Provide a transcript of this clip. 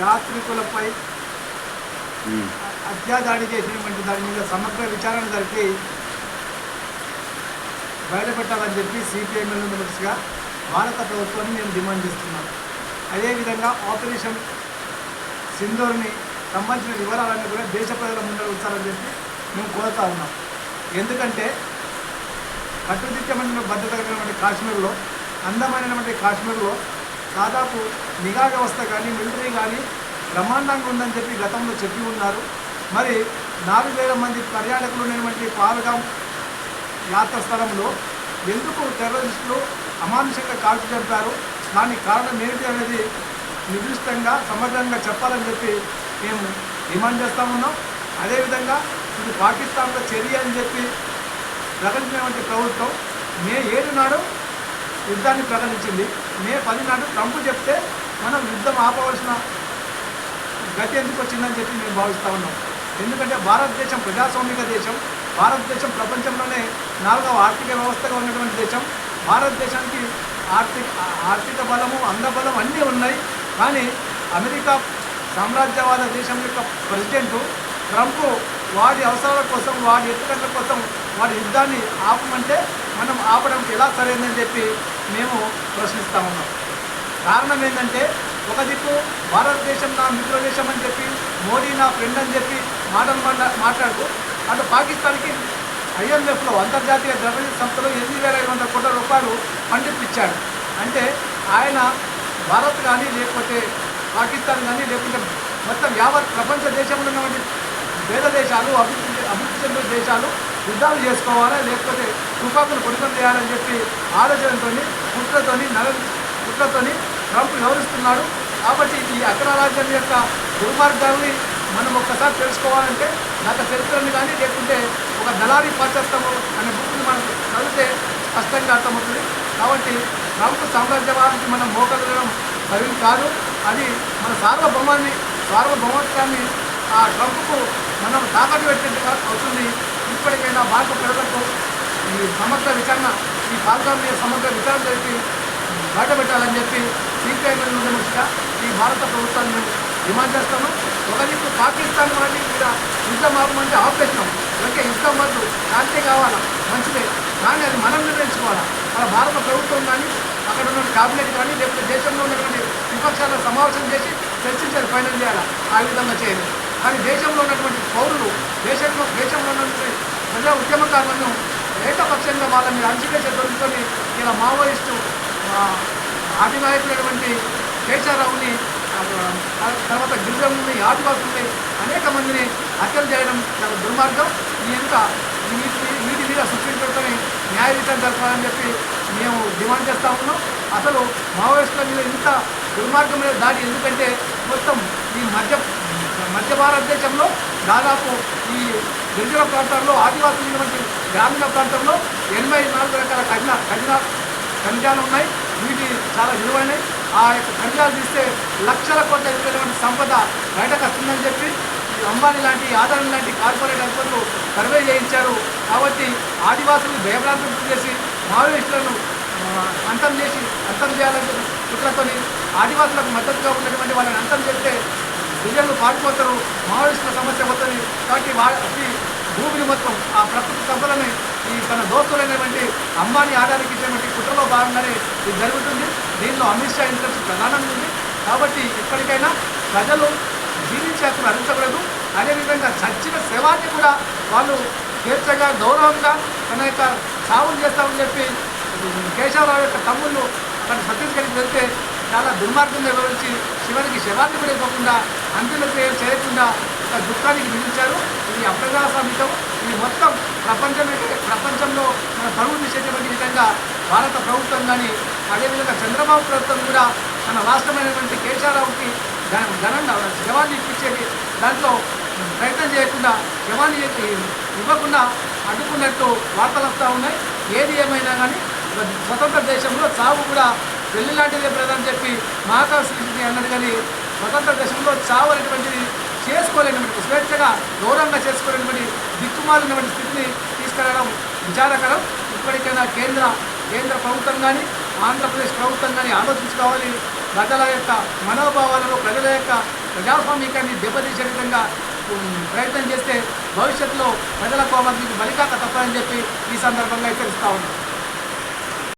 యాత్రికులపై అత్యాదాడి చేసినటువంటి దాని మీద సమగ్ర విచారణ జరిపి బయటపెట్టాలని చెప్పి సిపిఐఎంఎల్ మెంబర్స్గా భారత ప్రభుత్వాన్ని మేము డిమాండ్ చేస్తున్నాం అదేవిధంగా ఆపరేషన్ సింధూర్ని సంబంధించిన వివరాలన్నీ కూడా దేశ ప్రజల ముందర ఉంచాలని చెప్పి మేము కోరుతా ఉన్నాం. ఎందుకంటే కట్టుదిట్టమైన భద్రత కలిగినటువంటి కాశ్మీర్లో అందమైనటువంటి కాశ్మీర్లో దాదాపు నిఘా వ్యవస్థ కానీ మిలిటరీ కానీ బ్రహ్మాండంగా ఉందని చెప్పి గతంలో చెప్పి ఉన్నారు. మరి నాలుగు వేల మంది పర్యాటకులు ఉన్నటువంటి పాల్గాం యాత్ర స్థలంలో ఎందుకు టెర్రరిస్టులు అమానుషంగా కాల్చి చంపారు? దానికి కారణం ఏమిటి అనేది నిర్దిష్టంగా సమగ్రంగా చెప్పాలని చెప్పి మేము డిమాండ్ చేస్తూ ఉన్నాం. అదేవిధంగా ఇది పాకిస్తాన్లో చర్య అని చెప్పి ప్రకటించినటువంటి ప్రభుత్వం మే ఏడు నాడు యుద్ధాన్ని ప్రకటించింది. మే పది నాడు ట్రంప్ చెప్తే మనం యుద్ధం ఆపవలసిన గతి ఎందుకు వచ్చిందని చెప్పి మేము భావిస్తూ ఉన్నాం. ఎందుకంటే భారతదేశం ప్రజాస్వామిక దేశం భారతదేశం ప్రపంచంలోనే నాలుగవ ఆర్థిక వ్యవస్థగా ఉన్నటువంటి దేశం. భారతదేశానికి ఆర్థిక ఆర్థిక బలము అంగబలం అన్నీ ఉన్నాయి. కానీ అమెరికా సామ్రాజ్యవాద దేశం యొక్క ప్రెసిడెంట్ ట్రంప్ వాడి అవసరాల కోసం వాడి ఎత్తుగడల కోసం వాడి యుద్ధాన్ని ఆపమంటే మనం ఆపడానికి ఎలా సరైందని చెప్పి మేము ప్రశ్నిస్తా ఉన్నాం. కారణం ఏంటంటే ఒక దిక్కు భారతదేశం నా మిత్ర దేశం అని చెప్పి మోడీ నా ఫ్రెండ్ అని చెప్పి మాటలు మాట్లా మాట్లాడుతూ అటు పాకిస్తాన్కి ఐఎంఎఫ్లో అంతర్జాతీయ ద్రవ్య సంస్థలో ఎనిమిది వేల ఐదు వందల కోట్ల రూపాయలు పండిపించాడు అంటే ఆయన భారత్ కానీ లేకపోతే పాకిస్తాన్ కానీ లేకుంటే మొత్తం యావత్ ప్రపంచ దేశంలో ఉన్నటువంటి పేద దేశాలు అభివృద్ధి అభివృద్ధి చెందిన దేశాలు యుద్ధాలు చేసుకోవాలా? లేకపోతే తుపాకులు కొడుకం చేయాలని చెప్పి ఆలోచనతో కుట్రతోని నగ కుట్రతోని ట్రంప్ వివరిస్తున్నాడు కాబట్టి ఈ అగ్రరాజ్యం యొక్క దుర్మార్గాల్ని మనం ఒక్కసారి తెలుసుకోవాలంటే గత చరిత్రని కానీ లేకుంటే ఒక దళారీ పాశ్చాత్యము అనే బుక్ని మనం చదివితే స్పష్టంగా అర్థమవుతుంది. కాబట్టి ట్రంప్ సామ్రాజ్యవాదానికి మనం మోకగలడం సరి కాదు. అది మన సార్వభౌమాన్ని సార్వభౌమత్వాన్ని ఆ ట్రంప్కు ఇప్పటికైనా భారత ప్రజలకు ఈ సమగ్ర విచారణ ఈ పాల్గొన మీద సమగ్ర విచారణ జరిపి బయటపెట్టాలని చెప్పి సిపిఐ ఉద్యమించగా ఈ భారత ప్రభుత్వాన్ని మేము డిమాండ్ చేస్తాము. ఒకరికి పాకిస్తాన్ వాడిని ఇక్కడ యుద్ధం ఆపమంటే ఆపేసినాం. ఓకే యుద్ధం వద్దు శాంతి కావాలా? మంచిదే. కానీ అది మనం నిర్ణయించుకోవాలా? మన భారత ప్రభుత్వం కానీ అక్కడ ఉన్న క్యాబినెట్ కానీ లేకపోతే దేశంలో ఉన్నటువంటి విపక్షాలను సమావేశం చేసి చర్చించాలి ఫైనల్ చేయాలా? ఆ విధంగా చేయాలి. కానీ దేశంలో ఉన్నటువంటి పౌరులు దేశంలో దేశంలో ఉన్నటువంటి ప్రజా ఉద్యమకారులను ఏకపక్షంగా వాళ్ళ మీద అంచుకేసే దొరుకుతుంది ఇలా మావోయిస్టు అధినాయకులైనటువంటి కేశారావుని తర్వాత గిరిజనుని ఆదివాసుల్ని అనేక మందిని హత్యలు చేయడం చాలా దుర్మార్గం. ఈ ఎంత వీటి వీటి మీద సుప్రీంకోర్టుని న్యాయ విచారణ జరపాలని చెప్పి మేము డిమాండ్ చేస్తా ఉన్నాం. అసలు మావోయిస్టుల మీద ఇంత దుర్మార్గమైన దాడి ఎందుకంటే మొత్తం ఈ మధ్య మధ్య భారతదేశంలో దాదాపు ఈ గిరిజన ప్రాంతాల్లో ఆదివాసులు ఉన్నటువంటి గ్రామీణ ప్రాంతంలో ఎనభై నాలుగు రకాల ఖజన ఖజన ఖనిజాలు ఉన్నాయి. వీటి చాలా విలువైనవి. ఆ యొక్క ఖనిజాలు తీస్తే లక్షల కోట్ల విలువైనటువంటి సంపద బయటకు వస్తుందని చెప్పి అంబానీ లాంటి ఆదాని లాంటి కార్పొరేట్ అధిపతులు సర్వే చేయించారు. కాబట్టి ఆదివాసులు భయభ్రాంతం చేసి మావోయిస్టులను అంతం చేసి అంతం చేయాలని కుట్రతోని ఆదివాసులకు మద్దతుగా ఉన్నటువంటి వాళ్ళని అంతం చేస్తే ప్రజలు పాడిపోతారు మావోయిస్టుల సమస్య వస్తుంది కాబట్టి వాటి భూమిని మొత్తం ఆ ప్రకృతి సంపదని ఈ తన దోస్తులైనటువంటి అంబానీ ఆదాయానికి ఇచ్చేటువంటి కుట్రలో భాగంగానే ఇది జరుగుతుంది. దీనిలో అమిత్ షా ఇంట్రెస్ట్ ప్రధానంగా ఉంది. కాబట్టి ఇప్పటికైనా ప్రజలు జీవించే హక్కును హరించకూడదు అదేవిధంగా చచ్చిన శవాన్ని కూడా వాళ్ళు స్వేచ్ఛగా గౌరవంగా తన యొక్క సాగులు చేస్తామని చెప్పి కేశవరావు యొక్క తమ్ముళ్ళు అక్కడ ఛత్తీస్గఢ్కి వెళ్తే చాలా దుర్మార్గంగా వివరించి చివరికి శవాన్ని కూడా ఇవ్వకుండా అంతిమ చేయకుండా దుఃఖానికి మిగిల్చారు ఇది అప్రజాస్వామికం. ఇది మొత్తం ప్రపంచం ప్రపంచంలో మన పరువు తీసేటువంటి విధంగా భారత ప్రభుత్వం కానీ అదేవిధంగా చంద్రబాబు ప్రభుత్వం కూడా మన రాష్ట్రమైనటువంటి కేశారావుకి ఘనంగా శవాన్ని ఇప్పించేది. దాంట్లో ప్రయత్నం చేయకుండా శవాన్ని ఇవ్వకుండా అడ్డుకున్నట్టు వార్తలు వస్తూ ఉన్నాయి. ఏది ఏమైనా కానీ స్వతంత్ర దేశంలో చావు కూడా పెళ్ళి లాంటిదే ప్రధాని చెప్పి మహాకవి అన్నది కానీ స్వతంత్ర దేశంలో చావు అనేటువంటిది చేసుకోలేనటువంటి స్వేచ్ఛగా గౌరవంగా చేసుకోలేనటువంటి దిక్కుమాలినటువంటి స్థితిని తీసుకురావడం విచారకరం. ఇప్పటికైనా కేంద్ర కేంద్ర ప్రభుత్వం కానీ ఆంధ్రప్రదేశ్ ప్రభుత్వం కానీ ఆలోచించుకోవాలి. ప్రజల యొక్క మనోభావాలను ప్రజల యొక్క ప్రజాస్వామికాన్ని దెబ్బతీసే విధంగా ప్రయత్నం చేస్తే భవిష్యత్తులో ప్రజల కోమతికి బలికాక తప్పదని చెప్పి ఈ సందర్భంగా హెచ్చరిస్తా ఉన్నాను